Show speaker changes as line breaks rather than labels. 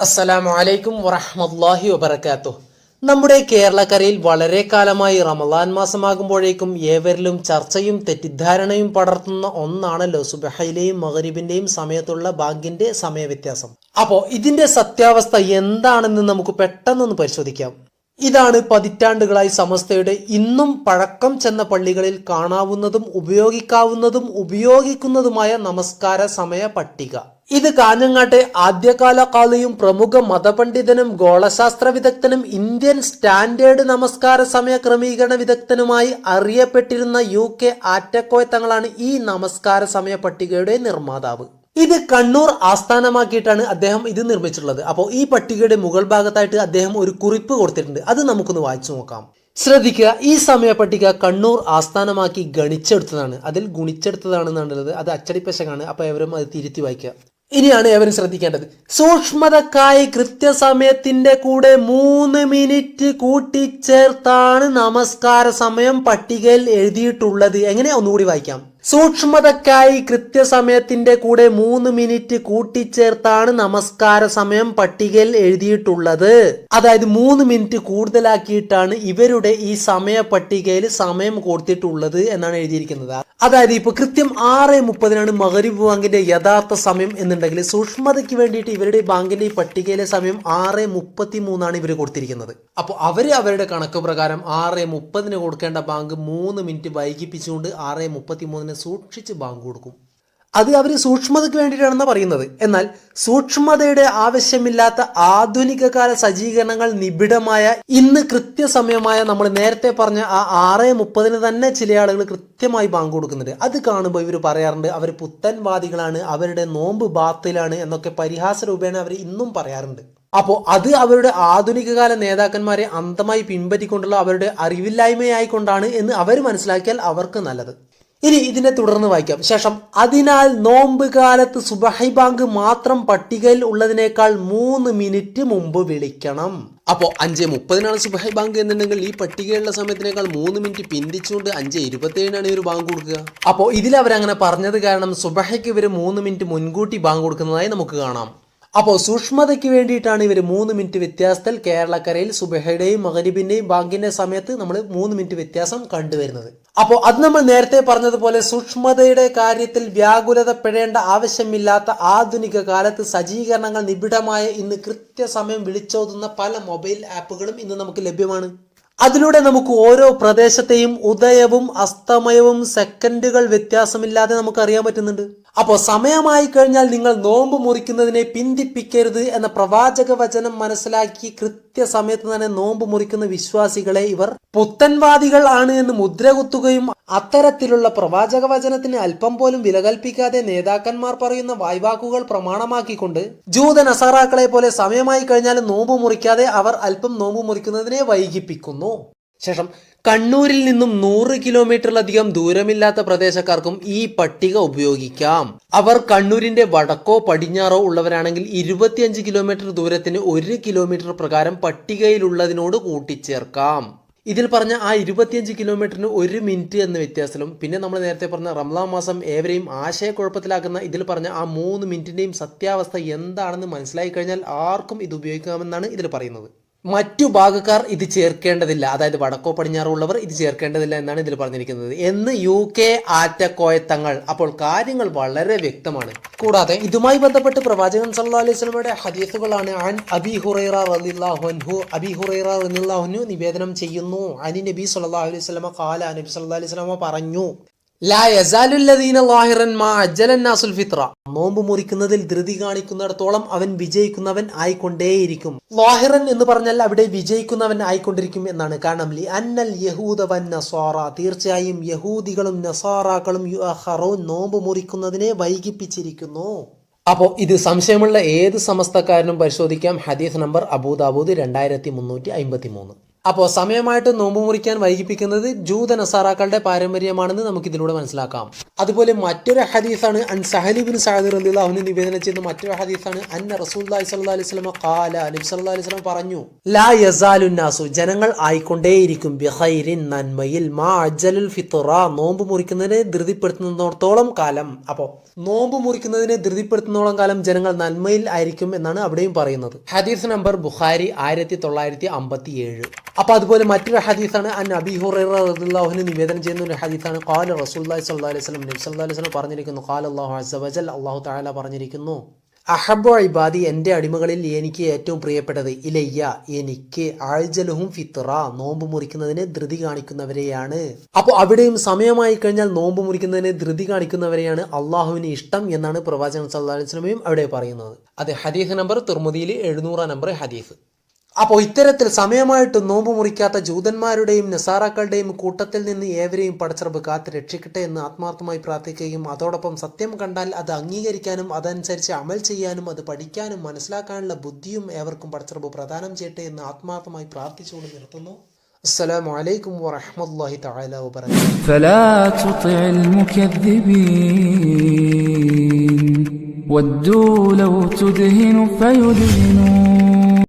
അസ്സലാമു അലൈക്കും വറഹ്മത്തുള്ളാഹി വബറകാതുഹു. നമ്മുടെ കേരളക്കരയിൽ വളരെ കാലമായി റമദാൻ മാസമാകുമ്പോഴേക്കും ഏവരിലും ചർച്ചയും തെറ്റിദ്ധാരണയും പടർത്തുന്ന ഒന്നാണല്ലോ സുബഹയിലെയും മഗ്രിബിന്റെയും സമയത്തുള്ള ബാങ്കിന്റെ സമയവ്യത്യാസം. അപ്പോൾ ഇതിന്റെ സത്യാവസ്ഥ എന്താണെന്ന് നമുക്ക് പെട്ടെന്നൊന്ന് പരിശോധിക്കാം. ഇതാണ് പതിറ്റാണ്ടുകളായി സമസ്തയുടെ ഇന്നും പഴക്കം ചെന്ന പള്ളികളിൽ കാണാവുന്നതും ഉപയോഗിക്കാവുന്നതും ഉപയോഗിക്കുന്നതുമായ നമസ്കാര സമയ പട്ടിക. ഇത് കാഞ്ഞങ്ങാട്ടെ ആദ്യകാല കാളിയും പ്രമുഖ മതപണ്ഡിതനും ഗോളശാസ്ത്ര വിദഗ്ധനും ഇന്ത്യൻ സ്റ്റാൻഡേർഡ് നമസ്കാര സമയ ക്രമീകരണ വിദഗ്ധനുമായി അറിയപ്പെട്ടിരുന്ന യു കെ ആറ്റക്കോയ തങ്ങളാണ് ഈ നമസ്കാര സമയ പട്ടികയുടെ നിർമ്മാതാവ്. ഇത് കണ്ണൂർ ആസ്ഥാനമാക്കിയിട്ടാണ് അദ്ദേഹം ഇത് നിർമ്മിച്ചിട്ടുള്ളത്. അപ്പോൾ ഈ പട്ടികയുടെ മുകൾ ഭാഗത്തായിട്ട് അദ്ദേഹം ഒരു കുറിപ്പ് കൊടുത്തിട്ടുണ്ട്. അത് നമുക്കൊന്ന് വായിച്ചു നോക്കാം. ശ്രദ്ധിക്കുക ഈ സമയ പട്ടിക കണ്ണൂർ ആസ്ഥാനമാക്കി ഗണിച്ചെടുത്തതാണ്. അതിൽ ഗുണിച്ചെടുത്തതാണെന്നുള്ളത് അത് അച്ചടിപ്പശകാണ്. അപ്പോൾ എവരും അത് തിരുത്തി വായിക്കുക. ഇനിയാണ് ഏവരും ശ്രദ്ധിക്കേണ്ടത്. സൂക്ഷ്മതക്കായി കൃത്യസമയത്തിന്റെ കൂടെ മൂന്ന് മിനിറ്റ് കൂട്ടിച്ചേർത്താണ് നമസ്കാര സമയം പട്ടികയിൽ എഴുതിയിട്ടുള്ളത്. എങ്ങനെ? ഒന്നുകൂടി വായിക്കാം. സൂക്ഷ്മതക്കായി കൃത്യസമയത്തിന്റെ കൂടെ മൂന്ന് മിനിറ്റ് കൂട്ടിച്ചേർത്താണ് നമസ്കാര സമയം പട്ടികയിൽ എഴുതിയിട്ടുള്ളത്. അതായത് മൂന്ന് മിനിറ്റ് കൂടുതലാക്കിയിട്ടാണ് ഇവരുടെ ഈ സമയ പട്ടികയിൽ സമയം കൊടുത്തിട്ടുള്ളത് എന്നാണ് എഴുതിയിരിക്കുന്നത്. അതായത് ഇപ്പൊ കൃത്യം ആറ് മുപ്പതിനാണ് മകരിബ് ബാങ്കിന്റെ യഥാർത്ഥ സമയം എന്നുണ്ടെങ്കിൽ സൂക്ഷ്മതയ്ക്ക് വേണ്ടിയിട്ട് ഇവരുടെ ബാങ്കിന്റെ ഈ പട്ടികയിലെ സമയം ആറ് മുപ്പത്തി മൂന്നാണ് ഇവർ കൊടുത്തിരിക്കുന്നത്. അപ്പോൾ അവർ അവരുടെ കണക്ക് പ്രകാരം ആറ് മുപ്പതിന് കൊടുക്കേണ്ട ബാങ്ക് മൂന്ന് മിനിറ്റ് വൈകിപ്പിച്ചുകൊണ്ട് ആറ് മുപ്പത്തി മൂന്നിന് സൂക്ഷിച്ച് ബാങ്ക് കൊടുക്കും. അത് അവർ സൂക്ഷ്മതയ്ക്ക് വേണ്ടിയിട്ടാണെന്ന് പറയുന്നത്. എന്നാൽ സൂക്ഷ്മതയുടെ ആവശ്യമില്ലാത്ത ആധുനിക കാല സജ്ജീകരണങ്ങൾ നിബിഡമായ ഇന്ന് കൃത്യസമയമായ നമ്മൾ നേരത്തെ പറഞ്ഞ ആ ആറ് മുപ്പതിന് തന്നെ ചില ആളുകൾ കൃത്യമായി ബാങ്ക് കൊടുക്കുന്നുണ്ട്. അത് കാണുമ്പോൾ ഇവർ പറയാറുണ്ട് അവർ പുത്തൻവാദികളാണ് അവരുടെ നോമ്പ് ബാത്തിലാണ് എന്നൊക്കെ പരിഹാസ രൂപേണ അവർ ഇന്നും പറയാറുണ്ട്. അപ്പോൾ അത് അവരുടെ ആധുനികകാല നേതാക്കന്മാരെ അന്തമായി പിൻപറ്റിക്കൊണ്ടുള്ള അവരുടെ അറിവില്ലായ്മയായിക്കൊണ്ടാണ് എന്ന് അവർ മനസ്സിലാക്കിയാൽ അവർക്ക് നല്ലത്. ഇനി ഇതിനെ തുടർന്ന് വായിക്കാം. ശേഷം അതിനാൽ നോമ്പ് കാലത്ത് സുബഹി ബാങ്ക് മാത്രം പട്ടികയിൽ ഉള്ളതിനേക്കാൾ മൂന്ന് മിനിറ്റ് മുമ്പ് വിളിക്കണം. അപ്പോൾ അഞ്ച് മുപ്പതിനാണ് സുബഹി ബാങ്ക് എന്നുണ്ടെങ്കിൽ ഈ പട്ടികയുള്ള സമയത്തിനേക്കാൾ മൂന്ന് മിനിറ്റ് പിന്തിച്ചുകൊണ്ട് അഞ്ച് ഇരുപത്തേഴിനാണ് ഇവർ ബാങ്ക് കൊടുക്കുക. അപ്പോൾ ഇതിൽ അവരങ്ങനെ പറഞ്ഞത് കാരണം സുബഹയ്ക്ക് ഇവർ മൂന്ന് മിനിറ്റ് മുൻകൂട്ടി ബാങ്ക് കൊടുക്കുന്നതായി നമുക്ക് കാണാം. അപ്പോൾ സൂക്ഷ്മതയ്ക്ക് വേണ്ടിയിട്ടാണ് ഇവർ മൂന്ന് മിനിറ്റ് വ്യത്യാസത്തിൽ കേരളക്കരയിൽ സുബഹയുടെയും മകരിബിന്റെയും ബാങ്കിന്റെ സമയത്ത് നമ്മൾ മൂന്ന് മിനിറ്റ് വ്യത്യാസം കണ്ടുവരുന്നത്. അപ്പോൾ അത് നമ്മൾ നേരത്തെ പറഞ്ഞതുപോലെ സൂക്ഷ്മതയുടെ കാര്യത്തിൽ വ്യാകുലതപ്പെടേണ്ട ആവശ്യമില്ലാത്ത ആധുനിക കാലത്ത് സജ്ജീകരണങ്ങൾ നിബിഡമായ ഇന്ന് കൃത്യസമയം വിളിച്ചോതുന്ന പല മൊബൈൽ ആപ്പുകളും ഇന്ന് നമുക്ക് ലഭ്യമാണ്. അതിലൂടെ നമുക്ക് ഓരോ പ്രദേശത്തെയും ഉദയവും അസ്തമയവും സെക്കൻഡുകൾ വ്യത്യാസമില്ലാതെ നമുക്ക് അറിയാൻ പറ്റുന്നുണ്ട്. അപ്പോൾ സമയമായി കഴിഞ്ഞാൽ നിങ്ങൾ നോമ്പ് മുറിക്കുന്നതിനെ പിന്തിപ്പിക്കരുത് എന്ന പ്രവാചക വചനം മനസ്സിലാക്കി കൃത്യസമയത്ത് തന്നെ നോമ്പ് മുറിക്കുന്ന വിശ്വാസികളെ ഇവർ പുത്തൻവാദികൾ ആണ് എന്ന് മുദ്രകുത്തുകയും അത്തരത്തിലുള്ള പ്രവാചക വചനത്തിന് അല്പം പോലും വില കൽപ്പിക്കാതെ നേതാക്കന്മാർ പറയുന്ന വായ്വാക്കുകൾ പ്രമാണമാക്കിക്കൊണ്ട് ജൂത നസാറാക്കളെ പോലെ സമയമായി കഴിഞ്ഞാൽ നോമ്പ് മുറിക്കാതെ അവർ അല്പം നോമ്പ് മുറിക്കുന്നതിനെ വൈകിപ്പിക്കുന്നു. ശേഷം കണ്ണൂരിൽ നിന്നും നൂറ് കിലോമീറ്ററിലധികം ദൂരമില്ലാത്ത പ്രദേശക്കാർക്കും ഈ പട്ടിക ഉപയോഗിക്കാം. അവർ കണ്ണൂരിന്റെ വടക്കോ പടിഞ്ഞാറോ ഉള്ളവരാണെങ്കിൽ ഇരുപത്തിയഞ്ച് കിലോമീറ്റർ ദൂരത്തിന് ഒരു കിലോമീറ്റർ പ്രകാരം പട്ടികയിലുള്ളതിനോട് കൂട്ടിച്ചേർക്കാം. ഇതിൽ പറഞ്ഞ ആ ഇരുപത്തിയഞ്ച് കിലോമീറ്ററിന് ഒരു മിനിറ്റ് എന്ന വ്യത്യാസത്തിലും പിന്നെ നമ്മൾ നേരത്തെ പറഞ്ഞ റംലാ മാസം ഏവരെയും ആശയക്കുഴപ്പത്തിലാക്കുന്ന ഇതിൽ പറഞ്ഞ ആ മൂന്ന് മിനിറ്റിന്റെയും സത്യാവസ്ഥ എന്താണെന്ന് മനസ്സിലായി കഴിഞ്ഞാൽ ആർക്കും ഇത് ഉപയോഗിക്കാമെന്നാണ് ഇതിൽ പറയുന്നത്. മറ്റു ഭാഗക്കാർ ഇത് ചേർക്കേണ്ടതില്ല. അതായത് വടക്കോ പടിഞ്ഞാറോ ഉള്ളവർ ഇത് ചേർക്കേണ്ടതില്ല എന്നാണ് ഇതിൽ പറഞ്ഞിരിക്കുന്നത്. എന്ന് യു കെ ആറ്റക്കോയത്തങ്ങൾ അപ്പോൾ കാര്യങ്ങൾ വളരെ വ്യക്തമാണ്. കൂടാതെ ഇതുമായി ബന്ധപ്പെട്ട് പ്രവാചകൻ സല്ലല്ലാഹു അലൈഹി വസല്ലമയുടെ ഹദീസുകളാണ് അബി ഹുറൈറ അബി ഹുറൈറ നിവേദനം ചെയ്യുന്നു. അനി നബി സല്ലാ അലൈഹി വസല്ലമ കാല നബി സല്ലാ അലൈഹി വസല്ലമ പറഞ്ഞു. ലാ യസാലുല്ലദീന ലാഹിറൻ മാ നോമ്പ് മുറിക്കുന്നതിൽ ധൃതി കാണിക്കുന്നിടത്തോളം അവൻ വിജയിക്കുന്നവൻ ആയിക്കൊണ്ടേയിരിക്കും. ലാഹിറൻ എന്ന് പറഞ്ഞാൽ അവിടെ വിജയിക്കുന്നവൻ ആയിക്കൊണ്ടിരിക്കും എന്നാണ്. കാരണം ലി അന്നൽ യഹൂദ നസാറ തീർച്ചയായും യഹൂദികളും നസാറാക്കളും യുഅഖറൂൻ നോമ്പ് മുറിക്കുന്നതിനെ വൈകിപ്പിച്ചിരിക്കുന്നു. അപ്പോൾ ഇത് സംശയമുള്ള ഏത് സമസ്തക്കാരനും പരിശോധിക്കാം? ഹദീസ് നമ്പർ അബൂദാബൂദ് രണ്ടായിരത്തി മുന്നൂറ്റി അമ്പത്തി മൂന്ന് അപ്പോൾ സമയമായിട്ട് നോമ്പ് മുറിക്കാൻ വൈകിപ്പിക്കുന്നത് ജൂത നസാറാക്കളുടെ പാരമ്പര്യമാണെന്ന് നമുക്ക് ഇതിലൂടെ മനസ്സിലാക്കാം. അതുപോലെ മറ്റൊരു ഹദീസാണ് അൻ സഹലിബിൻ സാഹിദ് റലിള്ളാഹുവിന് നിവേദനം ചെയ്യുന്ന മറ്റൊരു ഹദീസാണ് അൻ റസൂല്ലി സല്ലാ അലൈഹി പറഞ്ഞു ലാ യസാലുന്നാസു ജനങ്ങൾ ആയിക്കൊണ്ടേയിരിക്കും. ബിഹൈരിൻ നന്മയിൽ മാ അജലുൽ ഫിത്തുറ നോമ്പ് മുറിക്കുന്നതിനെ ധൃതിപ്പെടുത്തുന്നിടത്തോളം കാലം. അപ്പോൾ നോമ്പ് മുറിക്കുന്നതിനെ ധൃതിപ്പെടുത്തുന്നോളം കാലം ജനങ്ങൾ നന്മയിൽ ആയിരിക്കും എന്നാണ് അവിടെയും പറയുന്നത്. ഹദീസ് നമ്പർ ബുഖാരി ആയിരത്തി തൊള്ളായിരത്തി അമ്പത്തി ഏഴ് അപ്പൊ അതുപോലെ മറ്റൊരു ഹദീസാണ് അൻ അബി ഹുറഹുന് നിവേദനം ചെയ്യുന്ന ഒരു ഹദീസാണ്. ഖാല റസൂലുള്ളാഹി സ്വല്ലല്ലാഹി അലൈഹി വസല്ലം നബി സ്വല്ലല്ലാഹി അലൈഹി വസല്ലം പറഞ്ഞിരിക്കുന്നു. അല്ലാഹു അസ്സ വജൽ അല്ലാഹു തആല പറഞ്ഞിരിക്കുന്നു. അഹബു ഇബാദി എന്റെ അടിമകളിൽ എനിക്ക് ഏറ്റവും പ്രിയപ്പെട്ടത് ഇലയ്യ എനിക്ക് ആഴ്ജലഹും ഫിത്ര നോമ്പ് മുറിക്കുന്നതിന് ധൃതി കാണിക്കുന്നവരെയാണ്. അപ്പോൾ അവിടെയും സമയമായി കഴിഞ്ഞാൽ നോമ്പ് മുറിക്കുന്നതിന് ധൃതി കാണിക്കുന്നവരെയാണ് അള്ളാഹുവിന് ഇഷ്ടം എന്നാണ് പ്രവാചകൻ സല്ലല്ലാഹു അലൈഹി വസല്ലമയും അവിടെ പറയുന്നത്. അതെ ഹദീസ് നമ്പർ തുർമുദിയിൽ എഴുന്നൂറാം നമ്പർ ഹദീസ്. അപ്പോൾ ഇത്തരത്തിൽ സമയമായിട്ട് നോമ്പ് മുറിക്കാത്ത ജൂതന്മാരുടെയും നസാറാക്കളുടെയും കൂട്ടത്തിൽ നിന്ന് ഏവരെയും പടച്ചിറപ്പ് കാത്ത് രക്ഷിക്കട്ടെ എന്ന് ആത്മാർത്ഥമായി പ്രാർത്ഥിക്കുകയും അതോടൊപ്പം സത്യം കണ്ടാൽ അത് അംഗീകരിക്കാനും അതനുസരിച്ച് അമൽ ചെയ്യാനും അത് പഠിക്കാനും മനസ്സിലാക്കാനുള്ള ബുദ്ധിയും ഏവർക്കും പടച്ചിറപ്പ് പ്രദാനം ചെയ്യട്ടെ എന്ന് ആത്മാർത്ഥമായി പ്രാർത്ഥിച്ചുകൊണ്ട് നിർത്തുന്നു അസ്സലാമു അലൈക്കും വറഹ്മത്തുള്ളാഹി തആല വബറകാതുഹു
فلا تطع المكذبين ودوا لو تدهن فيدهنون